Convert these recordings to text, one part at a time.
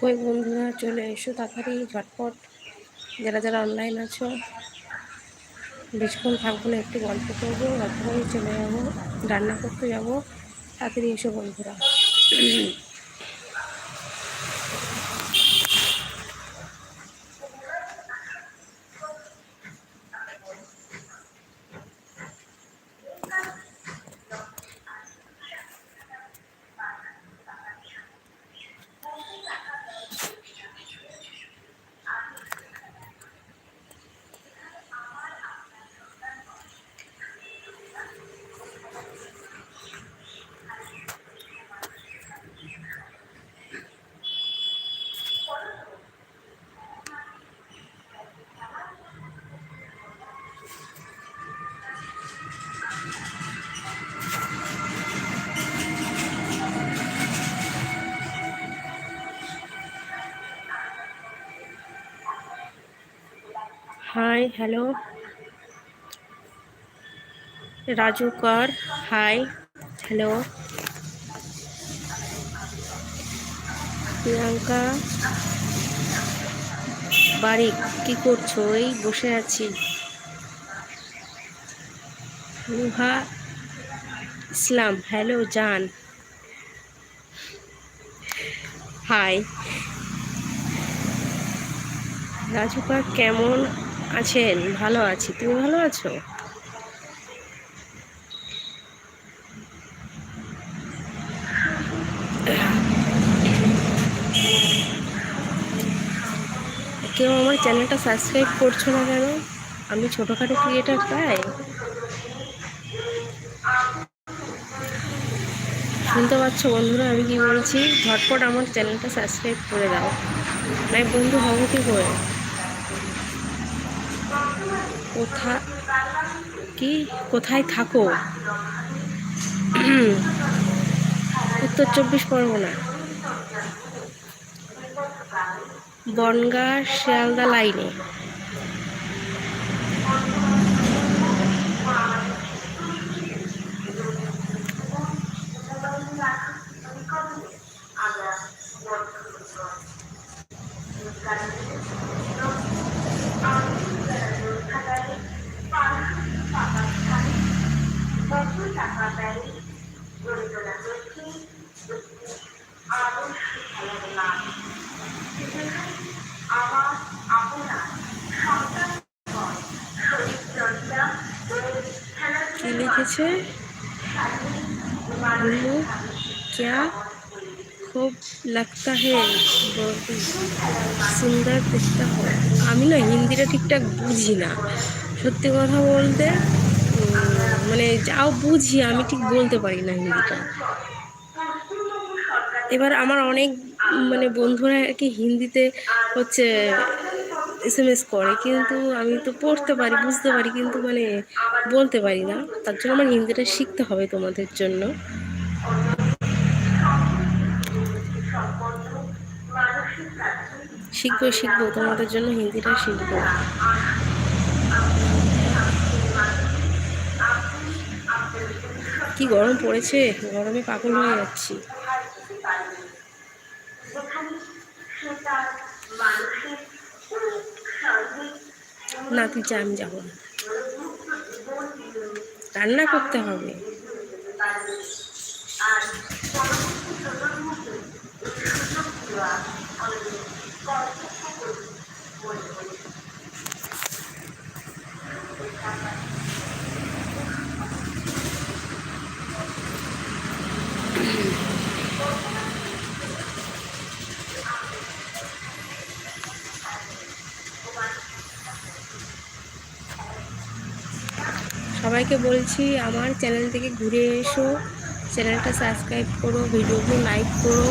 কই বন্ধুরা, চলে এসো তাড়াতাড়ি, ঝটপট। যারা যারা অনলাইন আছো বেশিক্ষণ থাকব না একটু গল্প করব, গল্প করে চলে যাব, রান্না করতে যাব। তাড়াতাড়ি এসো বন্ধুরা। হাই হ্যালো রাজু কর হাই হ্যালো প্রিয়াঙ্কা বাড়ি, কি করছ? এই বসে আছি। নুহা ইসলাম হ্যালো জান হাই রাজুকা কেমন? আছেন? ভালো আছি। তুমি ভালো আছো? কেউ আমার চ্যানেলটা সাবস্ক্রাইব করছ না কেন? আমি ছোটোখাটো ক্রিয়েটার তাই। শুনতে পাচ্ছ বন্ধুরা আমি কি বলছি? ঝটপট আমার চ্যানেলটা সাবস্ক্রাইব করে দাও। নাই বন্ধু হব কি করে? কোথা কি? কোথায় থাকো? উত্তর চব্বিশ পরগনা। বনগা শিয়ালদা লাইনে প্রচুর টাকা ব্যয়ে গড়ে তোলা হয়েছে একটি আদর্শ খেলাধুলা যেখানে আমার আপনার সন্তানগণ শরীরচর্চা ও কি খেলাধুলার লিখেছে बोलो क्या खूब लगता है बहुत সুন্দর দেখতে হয় আমি না হিন্দিটা ঠিকঠাক বুঝি না সত্যি কথা বলতে উম, মানে যাও বুঝি আমি ঠিক বলতে পারি না হিন্দিটা এবার আমার অনেক উম, মানে বন্ধুরা আর কি হিন্দিতে হচ্ছে এস এম এস করে, কিন্তু আমি তো পড়তে পারি, বুঝতে পারি, কিন্তু মানে বলতে পারি না। তার জন্য আমার হিন্দিটা শিখতে হবে তোমাদের জন্য। শিখব শিখব, তোমাদের জন্য হিন্দিটা শিখব। কি গরম পড়েছে? গরমে পাগল হয়ে যাচ্ছি। সে তার মানসিক ও শারীরিক না তুই যা আমি যাব না। রান্না করতে হবে। Thank আর পরবর্তী প্রজন্মকে এই সুযোগ দেওয়া আমাদের কর্তব্য বলে মনে করি সবাইকে বলছি আমার চ্যানেল থেকে ঘুরে এসো চ্যানেলটা সাবস্ক্রাইব করো ভিডিওগুলো লাইক করো।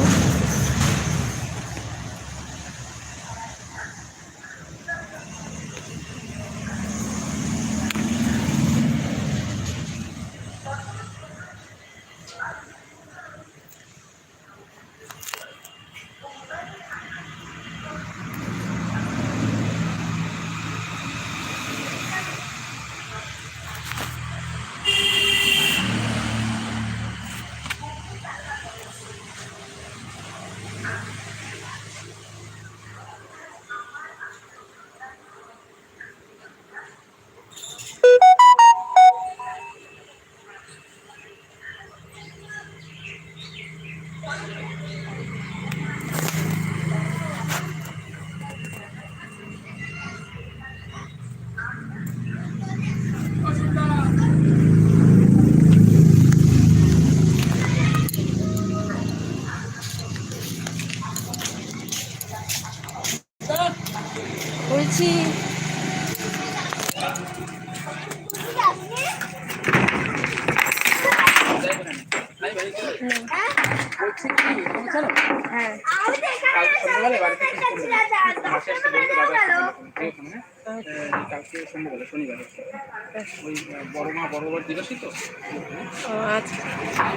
মা দিবসই তো? আচ্ছা।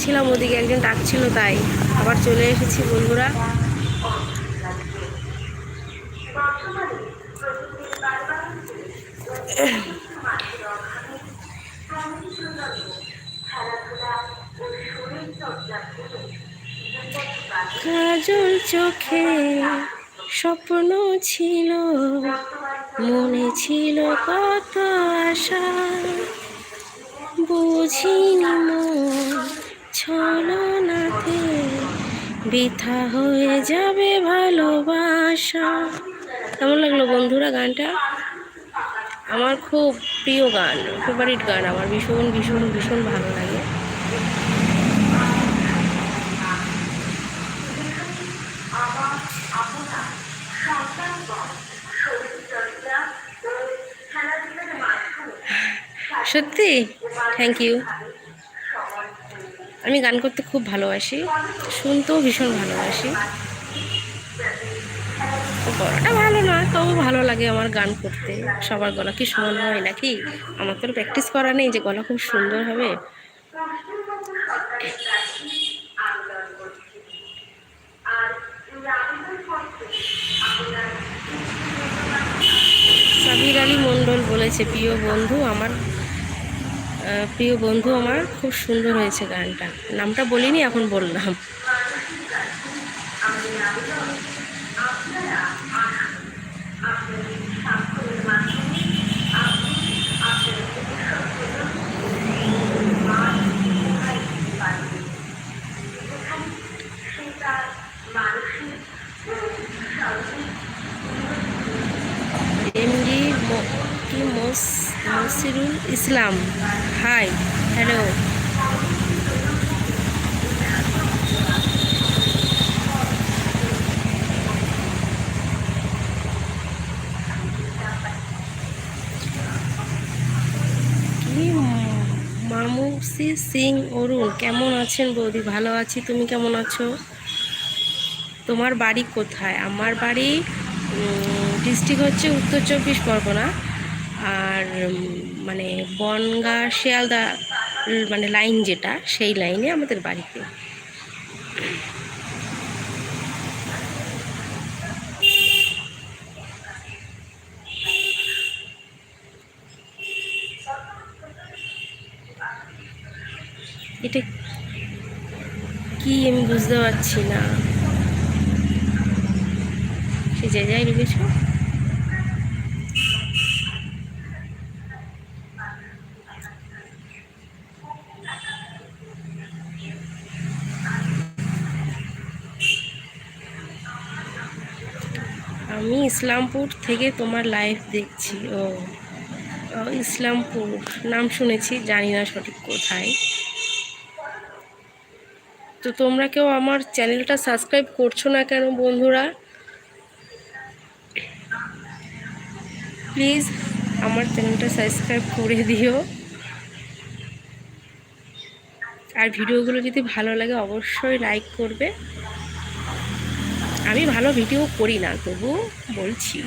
গেছিলাম ওদিকে একজন ডাকছিল তাই। আবার চলে এসেছি বন্ধুরা। কাজল চোখে স্বপ্ন ছিল, মনে ছিল কত আশা, বুঝিনি মন। ছলনাতে বৃথা হয়ে যাবে ভালোবাসা। কেমন লাগল বন্ধুরা গানটা? আমার খুব প্রিয় গান ফেভারিট গান। আমার ভীষণ ভীষণ ভীষণ ভালো লাগে। সত্যি? থ্যাংক ইউ আমি গান করতে খুব ভালোবাসি, শুনতেও ভীষণ ভালোবাসি। গলাটা ভালো না, তবু ভালো লাগে আমার গান করতে। সবার গলা কি সমান হয় নাকি? আমার তো প্র্যাকটিস করা নেই যে গলা খুব সুন্দর হবে। সাবির আলী মণ্ডল বলেছে, প্রিয় বন্ধু, আমার প্রিয় বন্ধু আমার খুব সুন্দর হয়েছে গানটা। নামটা বলিনি এখন বললাম। এমডি কি মোস মসিরুল ইসলাম। হাই হ্যালো মামুসি সিং অরুণ, কেমন আছেন বৌদি? ভালো আছি, তুমি কেমন আছো? তোমার বাড়ি কোথায়? আমার বাড়ি ডিস্ট্রিক্ট হচ্ছে উত্তর চব্বিশ পরগনা। আর মানে বনগা শিয়ালদা মানে লাইন যেটা, সেই লাইনে আমাদের বাড়িতে। এটা কি আমি বুঝতে পারছি না। সে যে যাই ঢুকেছ আমি ইসলামপুর থেকে তোমার লাইভ দেখছি। ও ইসলামপুর, নাম শুনেছি, জানি না সঠিক কোথায়। তো তোমরা কেউ আমার চ্যানেলটা সাবস্ক্রাইব করছ না কেন বন্ধুরা? প্লিজ আমার চ্যানেলটা সাবস্ক্রাইব করে দিও। আর ভিডিওগুলো যদি ভালো লাগে, অবশ্যই লাইক করবে। আমি ভালো ভিডিও করি না, তবু বলছি।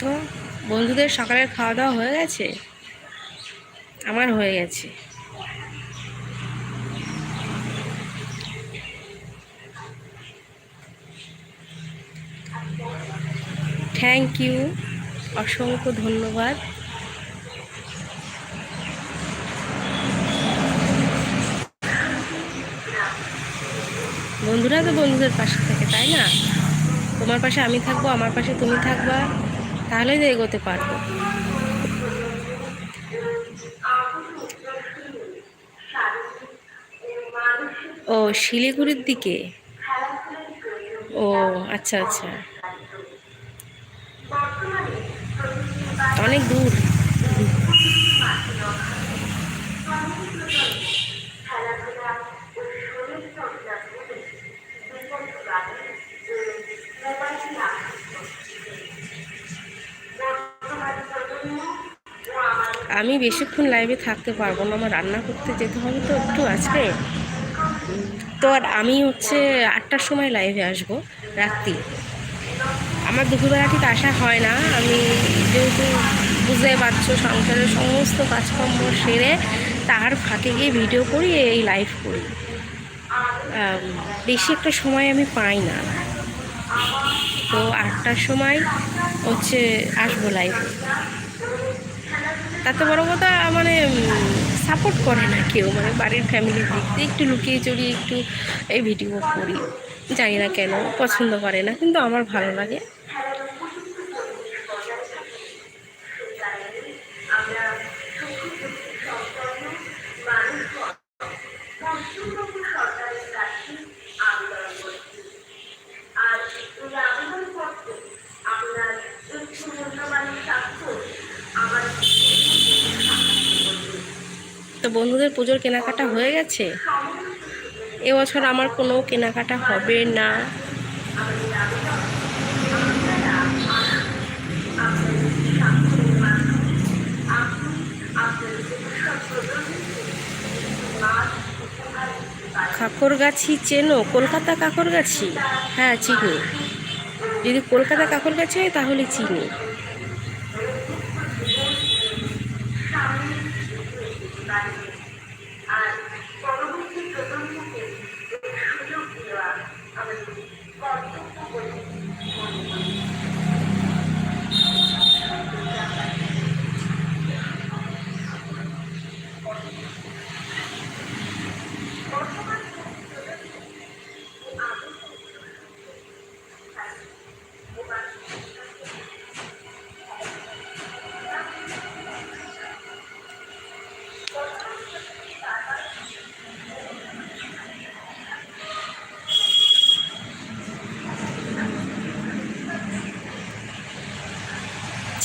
তো বন্ধুদের সকালের খাওয়া দাওয়া হয়ে গেছে? আমার হয়ে গেছে। থ্যাংক ইউ অসংখ্য ধন্যবাদ। বন্ধুরা তো বন্ধুদের পাশে থাকে, তাই না? তোমার পাশে আমি থাকব, আমার পাশে তুমি থাকবা তাহলেই তো এগোতে পারব। ও, শিলিগুড়ির দিকে? ও আচ্ছা আচ্ছা। অনেক দূর। আমি বেশিক্ষণ লাইভে থাকতে পারব না, আমার রান্না করতে যেতে হবে তো একটু আজকে। তো আর আমি হচ্ছে আটটার সময় লাইভে আসব, রাত্রি। আমার দুপুরবেলা ঠিক আসা হয় না। আমি যেহেতু বুঝতে পারছ সংসারের সমস্ত কাজকর্ম সেরে তার ফাঁকে গিয়ে ভিডিও করি, এই লাইভ করি। বেশি একটা সময় আমি পাই না। তো আটটার সময় হচ্ছে আসব লাইভে তাতে বড় কথা মানে সাপোর্ট করে না কেউ। মানে বাড়ির ফ্যামিলির দিক দিয়ে একটু লুকিয়ে চড়িয়ে একটু এই ভিডিও করি। জানি না কেন, পছন্দ করে না, কিন্তু আমার ভালো লাগে। বন্ধুদের পুজোর কেনাকাটা হয়ে গেছে? এবছর আমার কোনো কেনাকাটা হবে না। কাকরগাছি চেনো? কলকাতা কাকরগাছি? হ্যাঁ চিনি। যদি কলকাতা কাকরগাছি হয় তাহলে চিনি।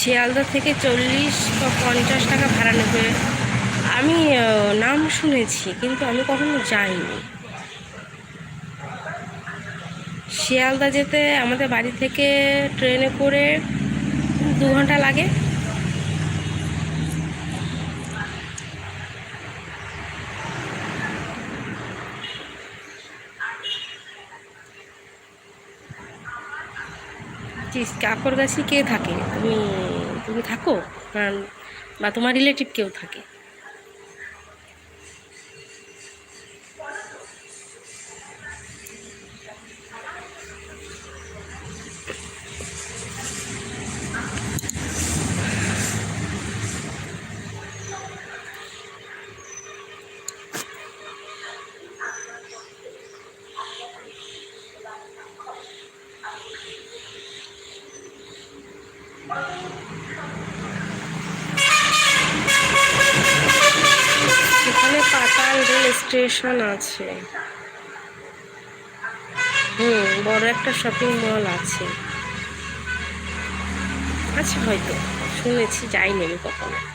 শিয়ালদা থেকে চল্লিশ বা পঞ্চাশ টাকা ভাড়া নেবে। আমি নাম শুনেছি, কিন্তু আমি কখনো যাইনি। শিয়ালদা যেতে আমাদের বাড়ি থেকে ট্রেনে করে দু ঘণ্টা লাগে। কাপড়গাছি কে থাকে? তুমি তুমি থাকো? বা তোমার রিলেটিভ কেউ থাকে? এখানে পাতাল রেল স্টেশন আছে। হুম, বড় একটা শপিং মল আছে। আছে হয়তো, শুনেছি, যাইনি আমি কখনো।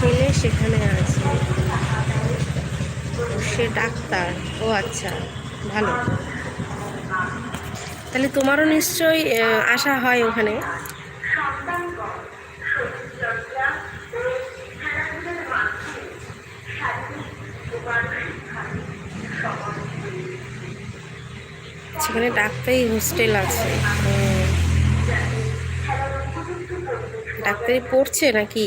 ছেলে সেখানে আছে। সে ডাক্তার। ও আচ্ছা ভালো। তাহলে তোমারও নিশ্চয়ই আসা হয় ওখানে? সেখানে ডাক্তারি হোস্টেল আছে। ডাক্তারি পড়ছে নাকি?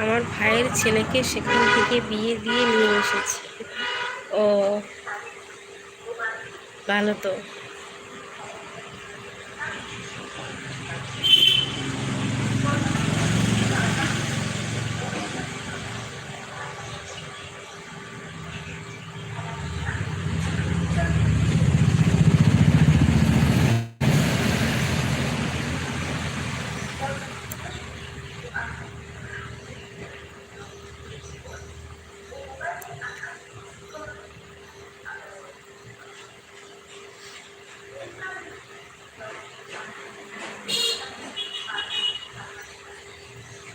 আমার ভাইয়ের ছেলেকে সেখান থেকে বিয়ে দিয়ে নিয়ে এসেছে। ও ভালো তো।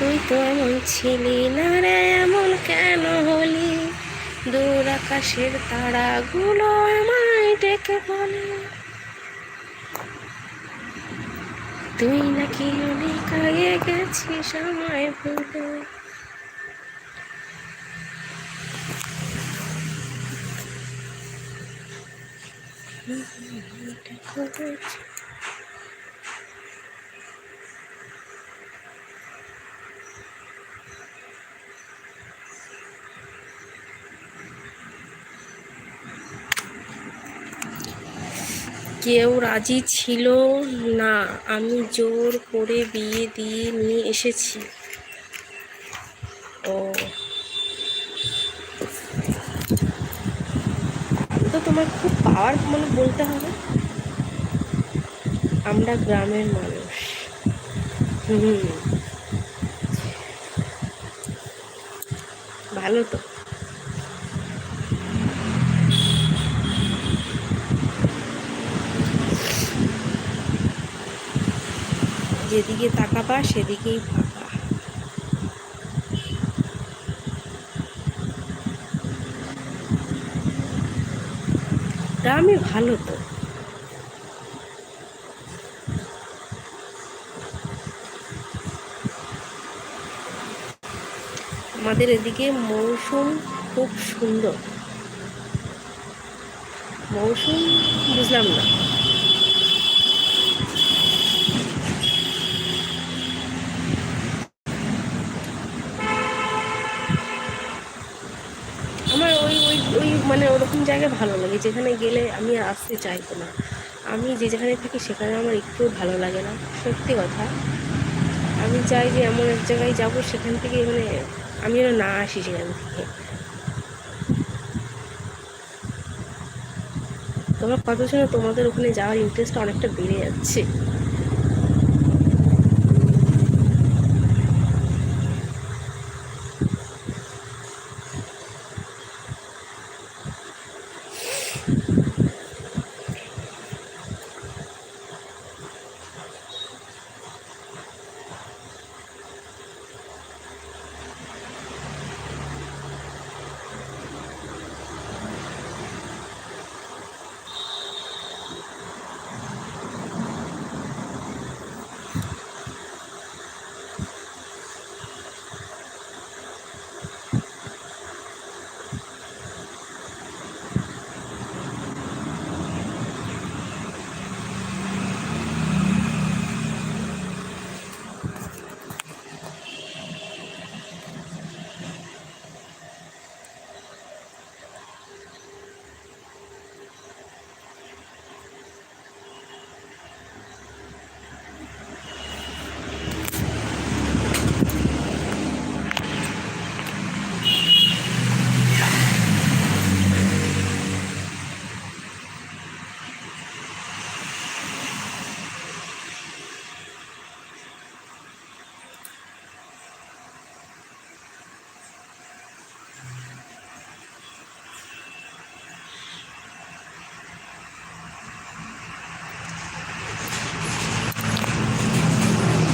তুই তো এমন ছিলি, না রে এমন কেন হলি? দূর আকাশের তারাগুলো আমায় ডেকে বলে। তুই নাকি অনেক আগে গেছিস আমায় ভুলে। কেউ রাজি ছিল না। আমি জোর করে বিয়ে দিয়ে নিয়ে এসেছি। ও। তো তোমার খুব পাওয়ার মানে বলতে হবে। আমরা গ্রামের মানুষ। হুম। ভালো তো। যেদিকে তাকাবা, সেদিকেই ফাঁকা গ্রামে ভালো তো। আমাদের এদিকে মৌসুম খুব সুন্দর। মৌসুম বুঝলাম না আমার ওই মানে ওরকম জায়গায় ভালো লাগে, যেখানে গেলে আমি আর আসতে চাইব না। আমি যে যেখানে থাকি সেখানে আমার একটু ভালো লাগে না, সত্যি কথা। আমি চাই যে এমন এক জায়গায় যাব সেখান থেকে মানে আমি যেন না আসি সেখান থেকে। তোমার কথা শুনে তোমাদের ওখানে যাওয়ার ইন্টারেস্টটা অনেকটা বেড়ে যাচ্ছে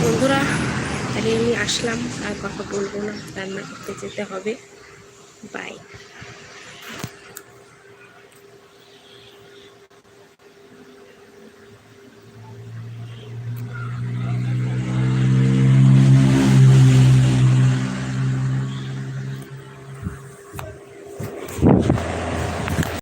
বন্ধুরা তাহলে আমি আসলাম আর কথা বলব না রান্না করতে যেতে হবে। বাই